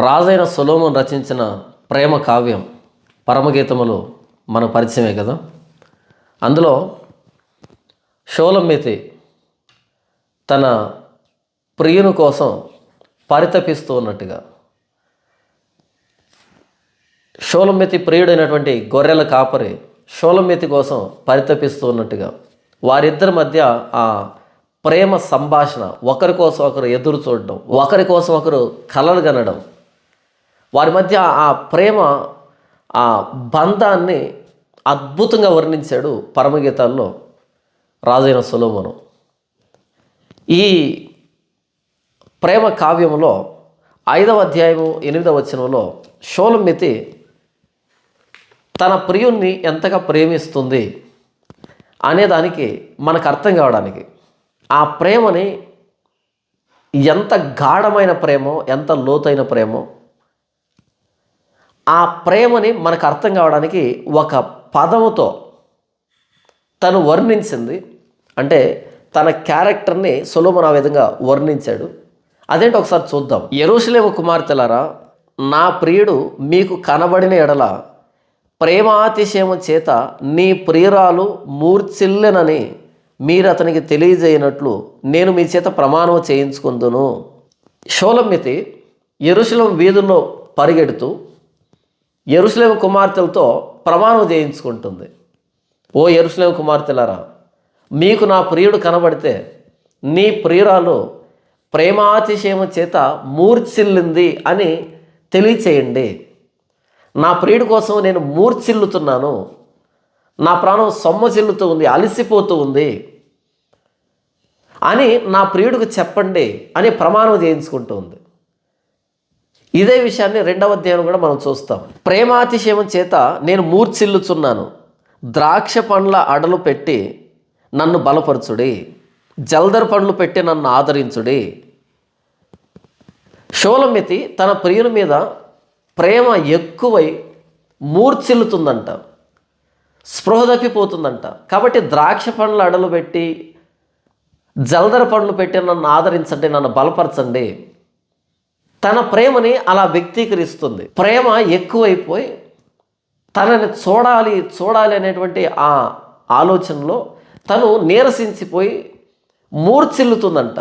రాజైన సులోమన్ రచించిన ప్రేమ కావ్యం పరమగీతములు మన పరిచయమే కదా? అందులో షోలమ్మితి తన ప్రియుని కోసం పరితపిస్తూ ఉన్నట్టుగా. షోలమ్మితి ప్రియుడైనటువంటి గొర్రెల కాపరి షోలమ్మితి కోసం పరితపిస్తూ ఉన్నట్టుగా. వారిద్దరి మధ్య ఆ ప్రేమ సంభాషణ ఒకరి కోసం ఒకరు ఎదురు చూడడం ఒకరి కోసం ఒకరు కలలు కనడం వారి మధ్య ఆ ప్రేమ ఆ బంధాన్ని అద్భుతంగా వర్ణించాడు పరమగీతాల్లో రాజైన సులోమను. ఈ ప్రేమ కావ్యంలో ఐదవ అధ్యాయము ఎనిమిదవ వచనంలో షోలమితి తన ప్రియుణ్ణి ఎంతగా ప్రేమిస్తుంది? అనేదానికి మనకు అర్థం కావడానికి ఆ ప్రేమని ఎంత గాఢమైన ప్రేమో ఎంత లోతైన ప్రేమో ఆ ప్రేమని మనకు అర్థం కావడానికి ఒక పదముతో తను వర్ణించింది. అంటే తన క్యారెక్టర్ని సులోమన్ ఆ విధంగా వర్ణించాడు. అదేంటి ఒకసారి చూద్దాం. ఎరుసలేమ కుమార్తెలారా నా ప్రియుడు మీకు కనబడిన ఎడల ప్రేమాతిశయము చేత నీ ప్రియురాలు మూర్చిల్లెనని మీరు అతనికి తెలియజేయనట్లు నేను మీ చేత ప్రమాణం చేయించుకుందును. షోలమ్మితి ఎరుసలం వీధుల్లో పరిగెడుతూ ఎరుసలేం కుమార్తెలతో ప్రమాణం చేయించుకుంటుంది. ఓ ఎరుసలేం కుమార్తెలారా మీకు నా ప్రియుడు కనబడితే నీ ప్రియురాలు ప్రేమాతిశయము చేత మూర్ఛిల్లింది అని తెలియచేయండి. నా ప్రియుడి కోసం నేను మూర్ఛిల్లుతున్నాను. నా ప్రాణం సొమ్మచిల్లుతూ ఉంది అలసిపోతూ ఉంది అని నా ప్రియుడికి చెప్పండి అని ప్రమాణం చేయించుకుంటూ ఉంది ఇదే విషయాన్ని రెండవ అధ్యాయం కూడా మనం చూస్తాం. ప్రేమాతిశయం చేత నేను మూర్చిల్లుచున్నాను ద్రాక్ష పండ్ల అడలు పెట్టి నన్ను బలపరచుడి. జల్దర్ పండ్లు పెట్టి నన్ను ఆదరించుడి. షోలమితి తన ప్రియుని మీద ప్రేమ ఎక్కువై మూర్చిల్లుతుందంట స్పృహ తప్పిపోతుందంట. కాబట్టి ద్రాక్ష పండ్ల అడలు పెట్టి జలదర పండ్లు పెట్టి నన్ను ఆదరించండి నన్ను బలపరచండి. తన ప్రేమని అలా వ్యక్తీకరిస్తుంది. ప్రేమ ఎక్కువైపోయి తనని చూడాలి చూడాలి అనేటువంటి ఆ ఆలోచనలో తను నీరసించిపోయి మూర్చిల్లుతుందంట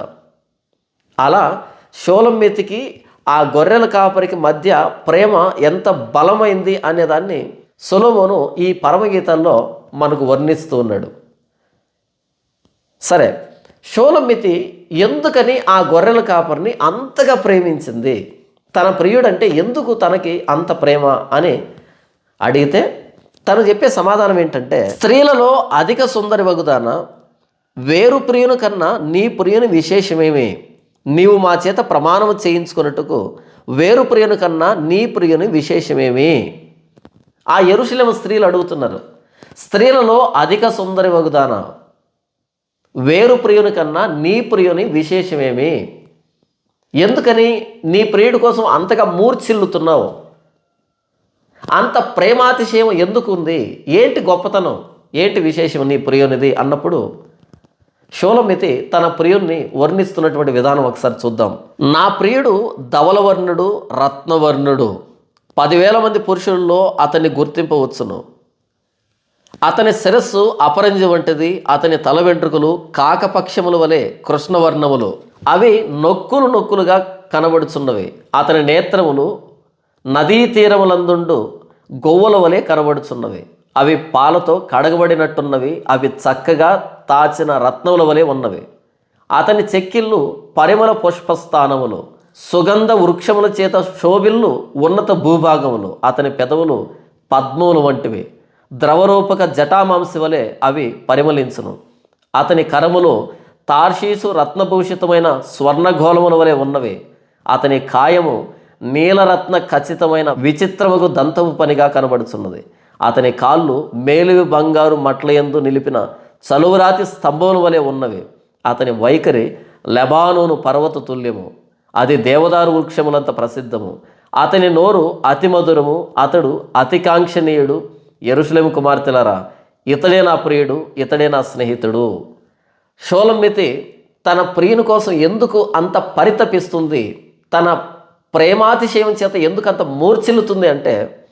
అలా షోలమ్మెతికి ఆ గొర్రెల కాపరికి మధ్య ప్రేమ ఎంత బలమైంది అనేదాన్ని సొలోమోను ఈ పరమగీతంలో మనకు వర్ణిస్తూ ఉన్నాడు. సరే షోలమ్మితి ఎందుకని ఆ గొర్రెల కాపరిని అంతగా ప్రేమించింది? తన ప్రియుడంటే ఎందుకు తనకి అంత ప్రేమ అని అడిగితే తను చెప్పే సమాధానం ఏంటంటే స్త్రీలలో అధిక సుందరి వగుదాన వేరు ప్రియుని కన్నా నీ ప్రియుని విశేషమేమి? నీవు మా చేత ప్రమాణం చేయించుకున్నట్టుకు వేరు ప్రియుని కన్నా నీ ప్రియుని విశేషమేమి? ఆ ఎరుశలేమ స్త్రీలు అడుగుతున్నారు స్త్రీలలో అధిక సుందరి వగుదాన వేరు ప్రియుని కన్నా నీ ప్రియుని విశేషమేమి? ఎందుకని నీ ప్రియుడి కోసం అంతగా మూర్ఛిల్లుతున్నావు? అంత ప్రేమాతిశయం ఎందుకు ఉంది ఏంటి గొప్పతనం? ఏంటి విశేషం నీ ప్రియునిది? అన్నప్పుడు షోలమితి తన ప్రియుణ్ణి వర్ణిస్తున్నటువంటి విధానం ఒకసారి చూద్దాం. నా ప్రియుడు ధవలవర్ణుడు రత్నవర్ణుడు. పదివేల మంది పురుషుల్లో అతన్ని గుర్తింపవచ్చును. అతని శిరస్సు అపరంజి వంటిది అతని తల వెంట్రుకలు కాకపక్షముల వలె కృష్ణవర్ణములు. అవి నొక్కులు నొక్కులుగా కనబడుచున్నవి. అతని నేత్రములు నదీ తీరములందుండు గొవ్వల వలె కనబడుచున్నవి. అవి పాలతో కడగబడినట్టున్నవి అవి చక్కగా తాచిన రత్నముల వలె ఉన్నవి. అతని చెక్కిళ్ళు పరిమళ పుష్పస్థానములు సుగంధ వృక్షముల చేత శోభిల్లు ఉన్నత భూభాగములు. అతని పెదవులు పద్మములు వంటివి. ద్రవరూపక జటామాంసి వలె అవి పరిమళించును. అతని కరములు తార్షీసు రత్నభూషితమైన స్వర్ణగోళముల వలె ఉన్నవి. అతని కాయము నీలరత్న ఖచ్చితమైన విచిత్రముకు దంతము పనిగా కనబడుచున్నది. అతని కాళ్ళు మేలువి బంగారు మట్లయందు నిలిపిన చలువరాతి స్తంభముల వలె ఉన్నవి. అతని వైఖరి లెబానోను పర్వత తుల్యము. అది దేవదారు వృక్షములంత ప్రసిద్ధము. అతని నోరు అతి మధురము. అతడు అతికాంక్షణీయుడు ఎరుసలేము కుమార్తెలరా ఇతడే నా ప్రియుడు ఇతడే నా స్నేహితుడు. షోలమ్మితి తన ప్రియుని కోసం ఎందుకు అంత పరితపిస్తుంది? తన ప్రేమాతిశయం చేత ఎందుకంత మూర్ఛిల్లుతుంది అంటే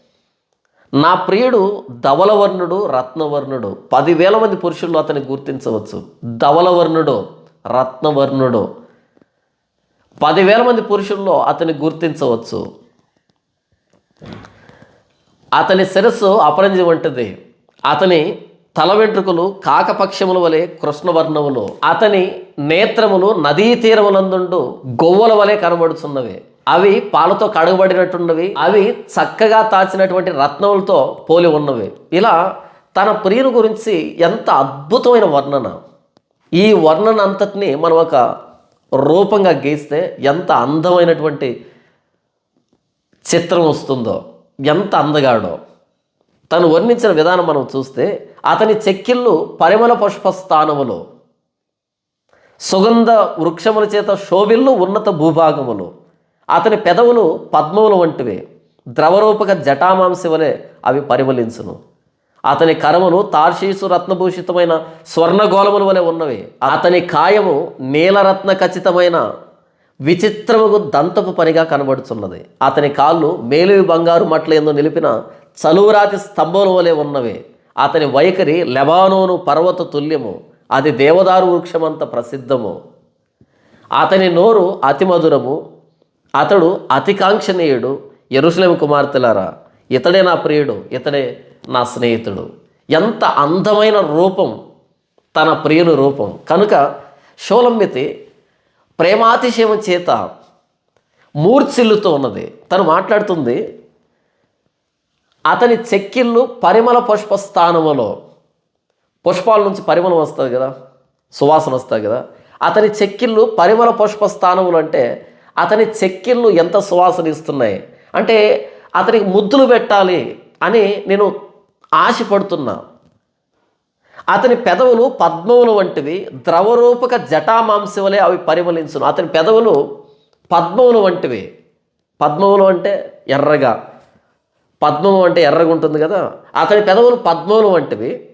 నా ప్రియుడు ధవలవర్ణుడు రత్నవర్ణుడు. పదివేల మంది పురుషుల్లో అతన్ని గుర్తించవచ్చు. ధవలవర్ణుడు రత్నవర్ణుడు. పదివేల మంది పురుషుల్లో అతన్ని గుర్తించవచ్చు. అతని శిరస్సు అపరంజి వంటిది. అతని తల వెంట్రుకలు కాకపక్షముల వలె కృష్ణవర్ణములు. అతని నేత్రములు నదీ తీరములందుండు గొవ్వల వలె కనబడుచున్నవి. అవి పాలతో కడగబడినట్టున్నవి. అవి చక్కగా తాచినటువంటి రత్నములతో పోలి ఉన్నవి. ఇలా తన ప్రియుని గురించి ఎంత అద్భుతమైన వర్ణన. ఈ వర్ణన అంతటిని మనం ఒక రూపంగా గీస్తే ఎంత అందమైనటువంటి చిత్రం వస్తుందో. ఎంత అందగాడో. తను వర్ణించిన విధానం మనం చూస్తే అతని చెక్కిళ్ళు పరిమళ పుష్ప స్థానములు సుగంధ వృక్షముల చేత శోభిల్లు ఉన్నత భూభాగములు అతని పెదవులు పద్మములు వంటివి. ద్రవరూపక జటామాంసి వలె అవి పరిమళించును. అతని కరములు తార్షీసు రత్నభూషితమైన స్వర్ణగోళముల వలె ఉన్నవి. అతని కాయము నీలరత్న ఖచ్చితమైన విచిత్రముగు దంతపు పనిగా కనబడుచున్నది. అతని కాళ్ళు మేలువి బంగారు మట్లందు నిలిపిన చలువురాతి స్తంభముల వలె ఉన్నవి. అతని వైఖరి లెబానోను పర్వత తుల్యము. అది దేవదారు వృక్షమంత ప్రసిద్ధము. అతని నోరు అతి మధురము. అతడు అతి కాంక్షణీయుడు. ఎరుసలేం కుమార్తెలారా ఇతడే నా ప్రియుడు ఇతడే నా స్నేహితుడు. ఎంత అందమైన రూపం తన ప్రియుని రూపం. కనుక షోలమ్మితి ప్రేమాతిశయం చేత మూర్ఛిల్లుతూ ఉన్నది. తను మాట్లాడుతుంది అతని చెక్కిళ్ళు పరిమళ పుష్ప స్థానములో పుష్పాల నుంచి పరిమళం వస్తుంది కదా సువాసన వస్తుంది కదా అతని చెక్కిళ్ళు పరిమళ పుష్ప స్థానములు అంటే అతని చెక్కిళ్ళు ఎంత సువాసన ఇస్తున్నాయి? అంటే అతనికి ముద్దులు పెట్టాలి అని నేను ఆశపడుతున్నా. అతని పెదవులు పద్మములు వంటివి. ద్రవరూపక జటామాంసములే వలె అవి పరిమళించును. అతని పెదవులు పద్మములు వంటివి. పద్మములు అంటే ఎర్రగా. పద్మము అంటే ఎర్రగా ఉంటుంది కదా. అతని పెదవులు పద్మములు వంటివి.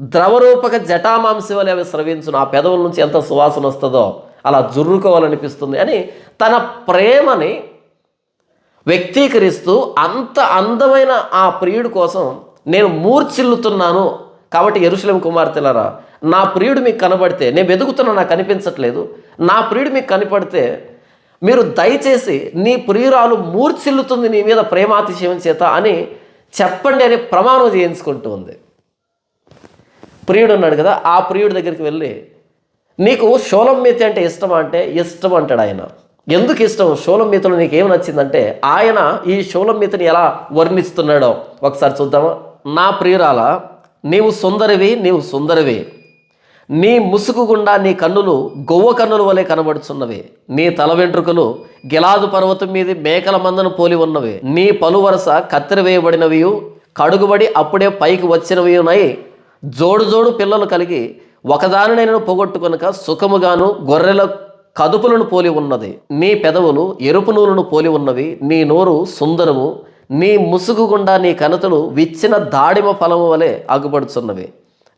ద్రవరూపక జటామాంసములే వలె అవి స్రవించును. ఆ పెదవుల నుంచి ఎంత సువాసన వస్తుందో అలా జుర్రుకోవాలనిపిస్తుంది అని తన ప్రేమని వ్యక్తీకరిస్తూ అంత అందమైన ఆ ప్రియుడి కోసం నేను మూర్చిల్లుతున్నాను కాబట్టి ఎరుశలం కుమార్తెలారా నా ప్రియుడు మీకు కనబడితే నేను వెతుకుతున్నా నాకు కనిపించట్లేదు. నా ప్రియుడు మీకు కనపడితే మీరు దయచేసి నీ ప్రియురాలు మూర్చిల్లుతుంది నీ మీద ప్రేమాతిశయం చేత అని చెప్పండి అని ప్రమాణం చేయించుకుంటూ ఉంది. ప్రియుడు ఉన్నాడు కదా ఆ ప్రియుడి దగ్గరికి వెళ్ళి నీకు షోలమ్మీతి అంటే ఇష్టమా అంటే ఇష్టం అంటాడు ఆయన. ఎందుకు ఇష్టం? షోలమ్మీతలో నీకు ఏం నచ్చిందంటే ఆయన ఈ షోలమ్మీతిని ఎలా వర్ణిస్తున్నాడో. ఒకసారి చూద్దామా? నా ప్రియురాల? నీవు సుందరివి నీవు సుందరివి. నీ ముసుగు గుండా నీ కన్నులు గొవ్వ కన్నుల వలె కనబడుచున్నవి. నీ తల వెంట్రుకలు గిలాదు పర్వతం మీద మేకల మందను పోలి ఉన్నవి. నీ పలు వరస కడుగుబడి అప్పుడే పైకి వచ్చినవి ఉన్నాయి. జోడు జోడు పిల్లలు కలిగి ఒకదానినైనా పొగొట్టుకొనక సుఖముగాను గొర్రెల కదుపులను పోలి ఉన్నది. నీ పెదవులు ఎరుపు నూలును పోలి ఉన్నవి. నీ నోరు సుందరము నీ ముసుగు గుండా నీ కనతలు విచ్చిన దాడిమ ఫలము వలె అగుపడుచున్నవి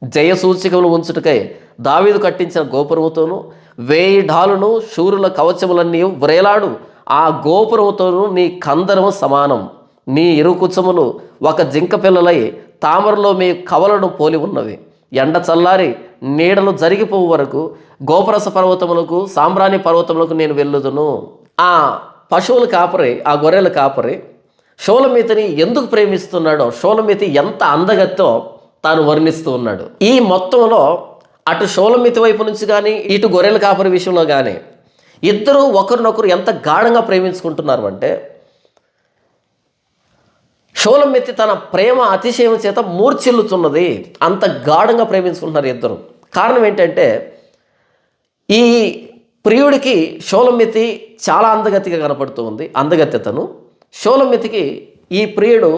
జయ సూచికములు ఉంచుటకై దావీదు కట్టించిన గోపురముతోనూ వేయి ఢాలును శూరుల కవచములన్నీ వ్రేలాడు. ఆ గోపురముతోనూ నీ కందరము సమానం. నీ ఇరుకుచములు ఒక జింక పిల్లలై తామరలో మీ కవలను పోలి ఉన్నవి. ఎండ చల్లారి నీడలు జరిగిపోవు వరకు గోపురస పర్వతములకు సాంబ్రాణి పర్వతములకు నేను వెళ్ళుదును. ఆ పశువుల కాపరి ఆ గొర్రెల కాపరి షోలమితిని ఎందుకు ప్రేమిస్తున్నాడో షోలమితి ఎంత అందగత్తో తాను వర్ణిస్తూ ఉన్నాడు. ఈ మొత్తంలో అటు షోలమితి వైపు నుంచి కానీ ఇటు గొర్రెల కాపరి విషయంలో కానీ ఇద్దరు ఒకరినొకరు ఎంత గాఢంగా ప్రేమించుకుంటున్నారు అంటే షోలమితి తన ప్రేమ అతిశయం చేత మూర్చిల్లుతున్నది అంత గాఢంగా ప్రేమించుకుంటున్నారు ఇద్దరు. కారణం ఏంటంటే ఈ ప్రియుడికి షోలమితి చాలా అందగతిగా కనపడుతూ ఉంది అందగత్యతను షోలమితికి ఈ ప్రియుడు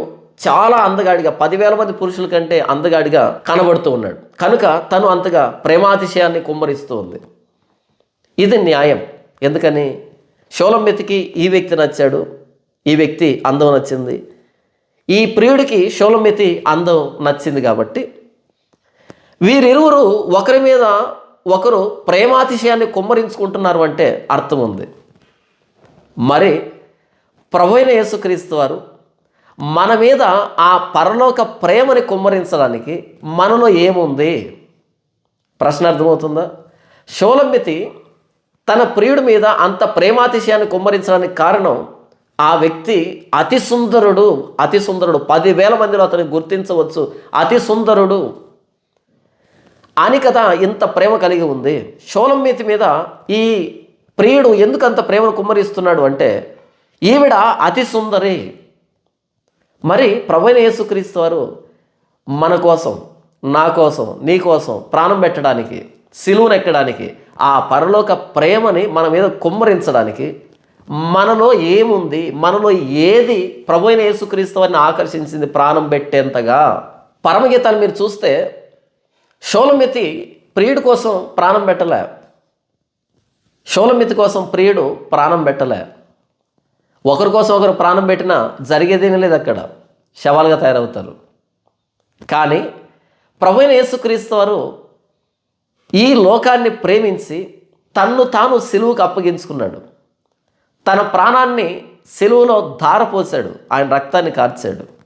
చాలా అందగాడిగా పదివేల మంది పురుషుల కంటే అందగాడిగా కనబడుతూ ఉన్నాడు. కనుక తను అంతగా ప్రేమాతిశయాన్ని కుమ్మరిస్తూ ఉంది. ఇది న్యాయం. ఎందుకని? షోలమితికి ఈ వ్యక్తి నచ్చాడు ఈ వ్యక్తి అందం నచ్చింది. ఈ ప్రియుడికి షోలమితి అందం నచ్చింది కాబట్టి వీరిరువురు ఒకరి మీద ఒకరు ప్రేమాతిశయాన్ని కుమ్మరించుకుంటున్నారు అంటే అర్థం ఉంది. మరి ప్రభు అయిన యేసుక్రీస్తు వారు మన మీద ఆ పరలోక ప్రేమని కుమ్మరించడానికి మనలో ఏముంది? ప్రశ్న అర్థమవుతుందా? షోలమ్మితి తన ప్రియుడి మీద అంత ప్రేమాతిశయాన్ని కుమ్మరించడానికి కారణం ఆ వ్యక్తి అతి సుందరుడు అతి సుందరుడు. పదివేల మందిలో అతను గుర్తించవచ్చు. అతి సుందరుడు. అని కదా ఇంత ప్రేమ కలిగి ఉంది. షోలమ్మితి మీద ఈ ప్రియుడు ఎందుకు అంత ప్రేమను కుమ్మరిస్తున్నాడు అంటే ఈవిడ అతి సుందరి. మరి ప్రభువైన యేసుక్రీస్తు వారు మన కోసం నా కోసం నీ కోసం ప్రాణం పెట్టడానికి సిలువును ఎక్కడానికి ఆ పరలోక ప్రేమని మన మీద కుమ్మరించడానికి మనలో ఏముంది మనలో ఏది ప్రభు యేసుక్రీస్తు వారిని ఆకర్షించింది ప్రాణం పెట్టేంతగా? పరమగీతాలు మీరు చూస్తే షోలమితి ప్రియుడి కోసం ప్రాణం పెట్టలే. షోలమితి కోసం ప్రియుడు ప్రాణం పెట్టలే. ఒకరి కోసం ఒకరు ప్రాణం పెట్టినా జరిగేదేమీ లేదు అక్కడ. శవాలుగా తయారవుతారు. కానీ ప్రభు యేసుక్రీస్తు వారు ఈ లోకాన్ని ప్రేమించి తన్ను తాను సిలువుకు అప్పగించుకున్నాడు. తన ప్రాణాన్ని సిలువలో ధారపోశాడు. ఆయన రక్తాన్ని కార్చాడు.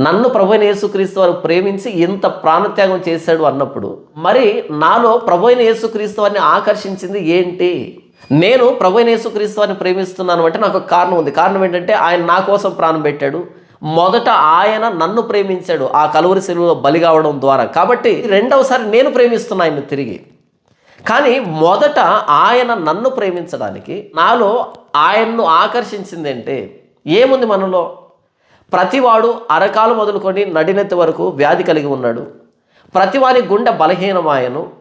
నన్ను ప్రభుని యేసుక్రీస్తు వారు ప్రేమించి ఇంత ప్రాణత్యాగం చేశాడు అన్నప్పుడు మరి నాలో ప్రభుని యేసుక్రీస్తు వారిని ఆకర్షించింది ఏంటి? నేను ప్రభు యేసుక్రీస్తు వారిని ప్రేమిస్తున్నాను అంటే నాకు కారణం ఉంది. కారణం ఏంటంటే ఆయన నా కోసం ప్రాణం పెట్టాడు. మొదట ఆయన నన్ను ప్రేమించాడు. ఆ కలువరి సెలవులో బలి కావడం ద్వారా. కాబట్టి రెండవసారి నేను ప్రేమిస్తున్నా ఆయన తిరిగి. కానీ మొదట ఆయన నన్ను ప్రేమించడానికి నాలో ఆయన్ను ఆకర్షించింది అంటే ఏముంది మనలో? ప్రతివాడు అరకాలు మొదలుకొని నడినెత్తి వరకు వ్యాధి కలిగి ఉన్నాడు. ప్రతివారి గుండె బలహీనమాయను.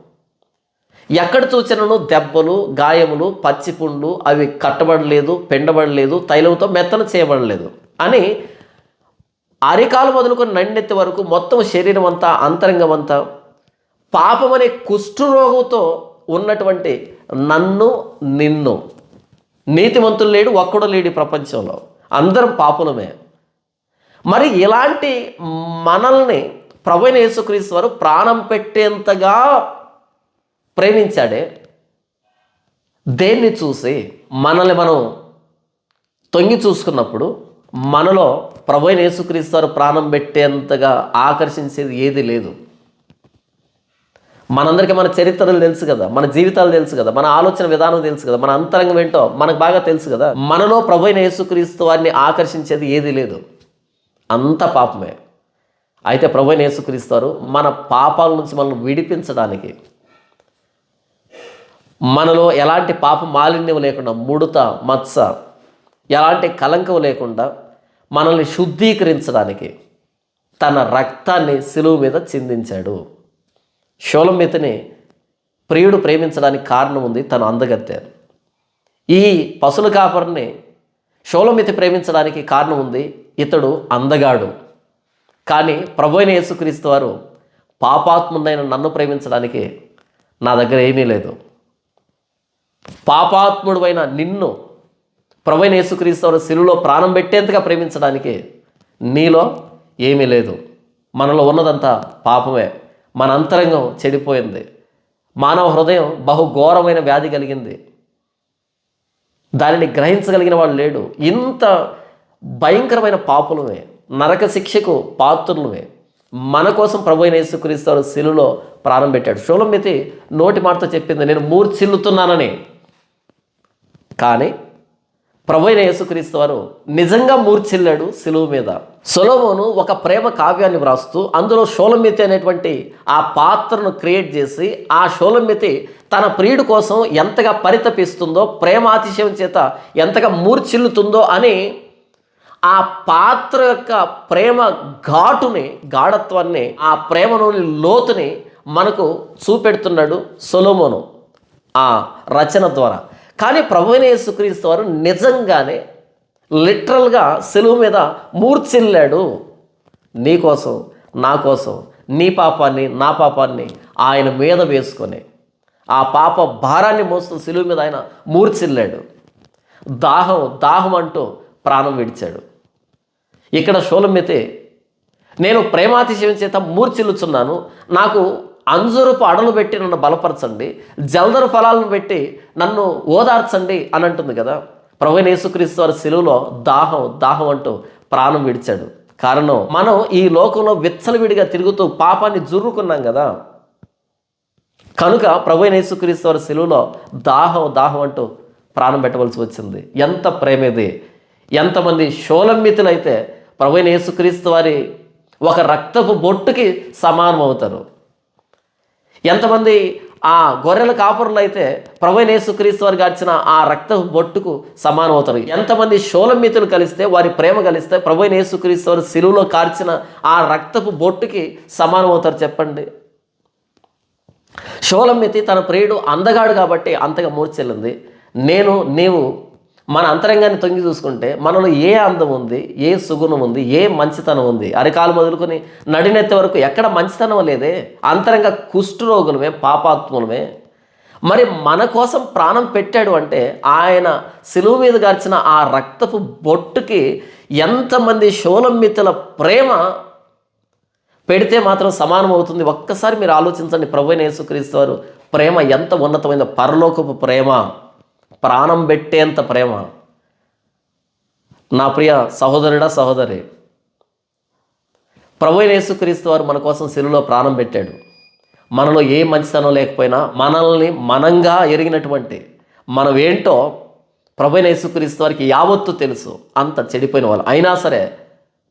ఎక్కడ చూచినను దెబ్బలు గాయములు పచ్చిపుండ్లు అవి కట్టబడలేదు పెండబడలేదు తైలంతో మెత్తన చేయబడలేదు. అని అరికాలు మొదలుకొని నన్నెత్తి వరకు మొత్తం శరీరం అంతా అంతరంగం అంతా పాపమనే కుష్ఠరోగంతో ఉన్నటువంటి నన్ను నిన్ను. నీతిమంతులు లేడు ఒక్కడు లేడు ప్రపంచంలో. అందరం పాపులమే. మరి ఇలాంటి మనల్ని ప్రభుైన యేసుక్రీస్తు వారు ప్రాణం పెట్టేంతగా ప్రేమించాడే. దేన్ని చూసి మనల్ని మనం తొంగి చూసుకున్నప్పుడు మనలో ప్రభుైన యేసుక్రీస్తు ప్రాణం పెట్టేంతగా ఆకర్షించేది ఏది లేదు. మనందరికీ మన చరిత్రలు తెలుసు కదా మన జీవితాలు తెలుసు కదా మన ఆలోచన విధానం తెలుసు కదా మన అంతరంగం ఏంటో మనకు బాగా తెలుసు కదా మనలో ప్రభుైన యేసుక్రీస్తు వారిని ఆకర్షించేది ఏది లేదు. అంత పాపమే. అయితే ప్రభుని యేసుక్రీస్తారు మన పాపాల నుంచి మనల్ని విడిపించడానికి మనలో ఎలాంటి పాప మాలిన్యం లేకుండా ముడత మత్స ఎలాంటి కలంకం లేకుండా మనల్ని శుద్ధీకరించడానికి తన రక్తాన్ని సిలువు మీద చిందించాడు. షోలమితిని ప్రియుడు ప్రేమించడానికి కారణం ఉంది తను అందగత్తె. ఈ పశుల కాపరిని షోలమితి ప్రేమించడానికి కారణం ఉంది ఇతడు అందగాడు. కానీ ప్రభు అయిన యేసుక్రీస్తు వారు పాపాత్ముడైన నన్ను ప్రేమించడానికి నా దగ్గర ఏమీ లేదు. పాపాత్ముడువైన నిన్ను ప్రభు యేసుక్రీస్తువుని యేసుక్రీస్తు ప్రాణం పెట్టేంతగా ప్రేమించడానికి నీలో ఏమీ లేదు. మనలో ఉన్నదంతా పాపమే. మన అంతరంగం చెడిపోయింది. మానవ హృదయం బహు ఘోరమైన వ్యాధి కలిగింది. దానిని గ్రహించగలిగిన వాడు లేడు. ఇంత భయంకరమైన పాపులమే. నరక శిక్షకు పాత్రులమే. మన కోసం ప్రభు అయిన యేసుక్రీస్తు శిలులో ప్రాణం పెట్టాడు. షోలమితి నోటి మాటతో చెప్పింది నేను మూర్చిల్లుతున్నానని కానీ ప్రభు అయిన యేసుక్రీస్తు వారు నిజంగా మూర్చిల్లాడు సిలువు మీద. సొలోమోను ఒక ప్రేమ కావ్యాన్ని వ్రాస్తూ అందులో షోలమితి అనేటువంటి ఆ పాత్రను క్రియేట్ చేసి ఆ షోలమితి తన ప్రియుడి కోసం ఎంతగా పరితపిస్తుందో ప్రేమాతిశయం చేత ఎంతగా మూర్చిల్లుతుందో అని ఆ పాత్ర యొక్క ప్రేమ ఘాటుని గాఢత్వాన్ని ఆ ప్రేమలోని లోతుని మనకు చూపెడుతున్నాడు సొలోమోను ఆ రచన ద్వారా. కానీ ప్రభువైన యేసుక్రీస్తు వారు నిజంగానే లిటరల్గా సెలువు మీద మూర్చిల్లాడు నీకోసం నా కోసం నీ పాపాన్ని నా పాపాన్ని ఆయన మీద వేసుకొని ఆ పాప భారాన్ని మోస్తూ సెలువు మీద ఆయన మూర్చిల్లాడు దాహం దాహం అంటూ ప్రాణం విడిచాడు. ఇక్కడ షోలమితే నేను ప్రేమాతిశయం చేత మూర్చిల్లుచున్నాను నాకు అంజురపు అడలు పెట్టి నన్ను బలపరచండి. జల్దరు ఫలాలను పెట్టి నన్ను ఓదార్చండి అని అంటుంది కదా. ప్రభు యేసుక్రీస్తు వారి సెలువులో దాహం దాహం అంటూ ప్రాణం విడిచాడు. కారణం మనం ఈ లోకంలో విచ్చలవిడిగా తిరుగుతూ పాపాన్ని జుర్రుకున్నాం కదా. కనుక ప్రభు యేసుక్రీస్తు వారి సెలువులో దాహం దాహం అంటూ ప్రాణం పెట్టవలసి వచ్చింది. ఎంత ప్రేమేది. ఎంతమంది షోలమ్మితులైతే ప్రభు యేసుక్రీస్తు వారి ఒక రక్తపు బొట్టుకి సమానం అవుతారు ఎంతమంది ఆ గొర్రెల కాపురులు అయితే ప్రభు యేసుక్రీస్తు వారు గార్చిన ఆ రక్తపు బొట్టుకు సమానం అవుతారు ఎంతమంది షోలమితులు కలిస్తే వారి ప్రేమ కలిస్తే ప్రభు యేసుక్రీస్తు వారు సిలువులో కార్చిన ఆ రక్తపు బొట్టుకి సమానం అవుతారు చెప్పండి. షోలమ్మితి తన ప్రియుడు అందగాడు కాబట్టి అంతగా మూర్చెల్లింది నేను నీవు మన అంతరంగాన్ని తొంగి చూసుకుంటే మనలో ఏ అందం ఉంది ఏ సుగుణం ఉంది ఏ మంచితనం ఉంది? అరికాలు మొదలుకొని నడినెత్త వరకు ఎక్కడ మంచితనం లేదే. అంతరంగ కుష్ఠరోగులమే పాపాత్ములమే. మరి మన కోసం ప్రాణం పెట్టాడు అంటే ఆయన సిలువు మీద గార్చిన ఆ రక్తపు బొట్టుకి ఎంతమంది షోలమ్మితుల ప్రేమ పెడితే మాత్రం సమానం అవుతుంది? ఒక్కసారి మీరు ఆలోచించండి. ప్రభు అయిన యేసుక్రీస్తు వారు ప్రేమ ఎంత ఉన్నతమైన పరలోకపు ప్రేమ. ప్రాణం పెట్టేంత ప్రేమ. నా ప్రియ సహోదరుడా సహోదరి ప్రభు యేసుక్రీస్తు వారు మన కోసం సిలువలో ప్రాణం పెట్టాడు. మనలో ఏ మంచితనం లేకపోయినా మనల్ని మనంగా ఎరిగినటువంటి మనం ఏంటో ప్రభు యేసుక్రీస్తు వారికి యావత్తు తెలుసు. అంత చెడిపోయిన వాళ్ళు. అయినా సరే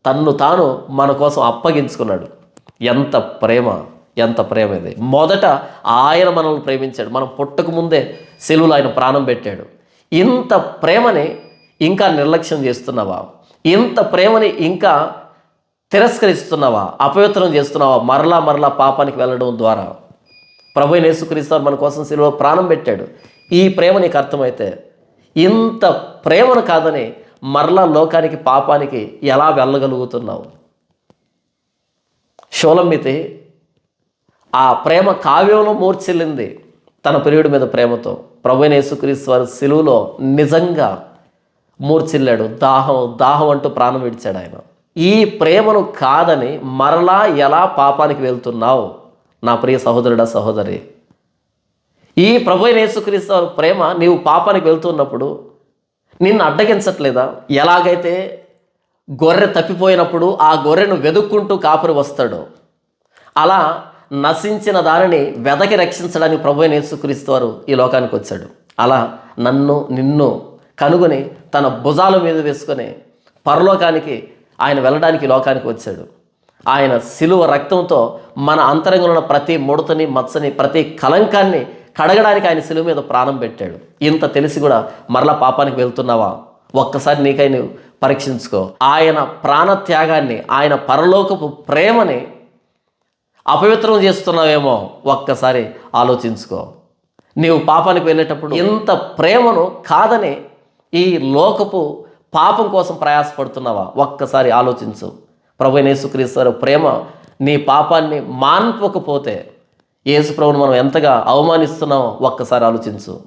తన్ను తాను మన కోసం అప్పగించుకున్నాడు. ఎంత ప్రేమ. ఎంత ప్రేమ ఇది మొదట ఆయన మనల్ని ప్రేమించాడు. మనం పుట్టక ముందే సెలువులు ఆయన ప్రాణం పెట్టాడు. ఇంత ప్రేమని ఇంకా నిర్లక్ష్యం చేస్తున్నావా? ఇంత ప్రేమని ఇంకా తిరస్కరిస్తున్నావా? అపవిత్రం చేస్తున్నావా? మరలా మరలా పాపానికి వెళ్ళడం ద్వారా. ప్రభు నేసుక్రీస్తు మన కోసం సిలువ ప్రాణం పెట్టాడు. ఈ ప్రేమ నీకు అర్థమైతే ఇంత ప్రేమను కాదని మరలా లోకానికి పాపానికి ఎలా వెళ్ళగలుగుతున్నావు? షోలమ్మితి ఆ ప్రేమ కావ్యంలో మూర్చెల్లింది తన ప్రియుడి మీద ప్రేమతో. ప్రభుని యేసుక్రీస్తు వారి సిలువులో నిజంగా మూర్చిల్లాడు. దాహం దాహం అంటూ ప్రాణం విడిచాడు ఆయన. ఈ ప్రేమను కాదని మరలా ఎలా పాపానికి వెళ్తున్నావు? నా ప్రియ సహోదరుడా సహోదరి. ఈ ప్రభు యేసుక్రీస్తు వారి ప్రేమ నీవు పాపానికి వెళ్తున్నప్పుడు నిన్ను అడ్డగించట్లేదా? ఎలాగైతే గొర్రె తప్పిపోయినప్పుడు ఆ గొర్రెను వెదుక్కుంటూ కాపురి వస్తాడు. అలా నశించిన దానిని వెదకి రక్షించడానికి ప్రభు అయిన యేసుక్రీస్తు వారు ఈ లోకానికి వచ్చాడు. అలా నన్ను నిన్ను కనుగొని తన భుజాల మీద వేసుకొని పరలోకానికి ఆయన వెళ్ళడానికి ఈ లోకానికి వచ్చాడు. ఆయన సిలువ రక్తంతో మన అంతరంగంలో ఉన్న ప్రతి ముడతని మచ్చని ప్రతి కలంకాన్ని కడగడానికి ఆయన సిలువ మీద ప్రాణం పెట్టాడు. ఇంత తెలిసి కూడా మరలా పాపానికి వెళ్తున్నావా? ఒక్కసారి నీకై నువ్వు పరీక్షించుకో. ఆయన ప్రాణత్యాగాన్ని ఆయన పరలోకపు ప్రేమని అపవిత్రం చేస్తున్నావేమో ఒక్కసారి ఆలోచించుకో. నీవు పాపానికి వెళ్ళేటప్పుడు ఇంత ప్రేమను కాదని ఈ లోకపు పాపం కోసం ప్రయాసపడుతున్నావా? ఒక్కసారి ఆలోచించు. ప్రభు యేసుక్రీస్తు ప్రేమ నీ పాపాన్ని మాన్పకపోతే యేసు ప్రభుని మనం ఎంతగా అవమానిస్తున్నామో ఒక్కసారి ఆలోచించు.